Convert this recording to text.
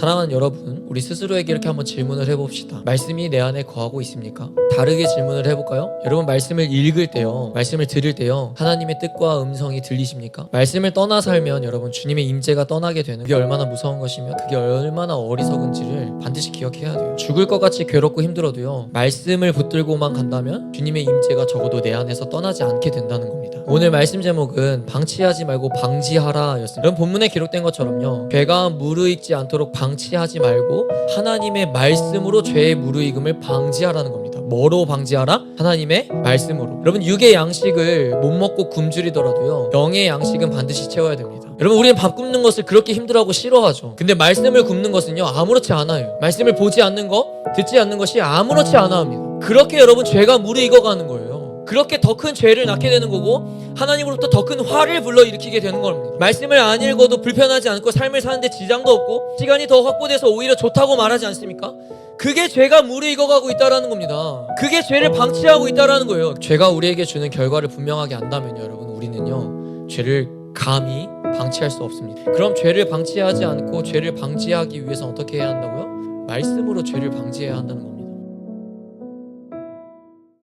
사랑하는 여러분, 우리 스스로에게 이렇게 한번 질문을 해봅시다. 말씀이 내 안에 거하고 있습니까? 다르게 질문을 해볼까요? 여러분, 말씀을 읽을 때요, 말씀을 들을 때요, 하나님의 뜻과 음성이 들리십니까? 말씀을 떠나 살면 여러분, 주님의 임재가 떠나게 되는 그게 얼마나 무서운 것이며 그게 얼마나 어리석은지를 반드시 기억해야 돼요. 죽을 것 같이 괴롭고 힘들어도요, 말씀을 붙들고만 간다면 주님의 임재가 적어도 내 안에서 떠나지 않게 된다는 겁니다. 오늘 말씀 제목은 방치하지 말고 방지하라 였습니다. 여러분 본문에 기록된 것처럼요. 죄가 무르익지 않도록 방 치하지 말고 하나님의 말씀으로 죄의 무르익음을 방지하라는 겁니다. 뭐로 방지하라? 하나님의 말씀으로. 여러분 육의 양식을 못 먹고 굶주리더라도요. 영의 양식은 반드시 채워야 됩니다. 여러분 우리는 밥 굽는 것을 그렇게 힘들어하고 싫어하죠. 근데 말씀을 굽는 것은요 아무렇지 않아요. 말씀을 보지 않는 거, 듣지 않는 것이 아무렇지 않아 합니다. 그렇게 여러분 죄가 무르익어가는 거예요. 그렇게 더 큰 죄를 낳게 되는 거고 하나님으로부터 더 큰 화를 불러 일으키게 되는 겁니다. 말씀을 안 읽어도 불편하지 않고 삶을 사는데 지장도 없고 시간이 더 확보돼서 오히려 좋다고 말하지 않습니까? 그게 죄가 무르익어가고 있다라는 겁니다. 그게 죄를 방치하고 있다라는 거예요. 죄가 우리에게 주는 결과를 분명하게 안다면 여러분 우리는요 죄를 감히 방치할 수 없습니다. 그럼 죄를 방치하지 않고 죄를 방지하기 위해서 어떻게 해야 한다고요? 말씀으로 죄를 방지해야 한다는 겁니다.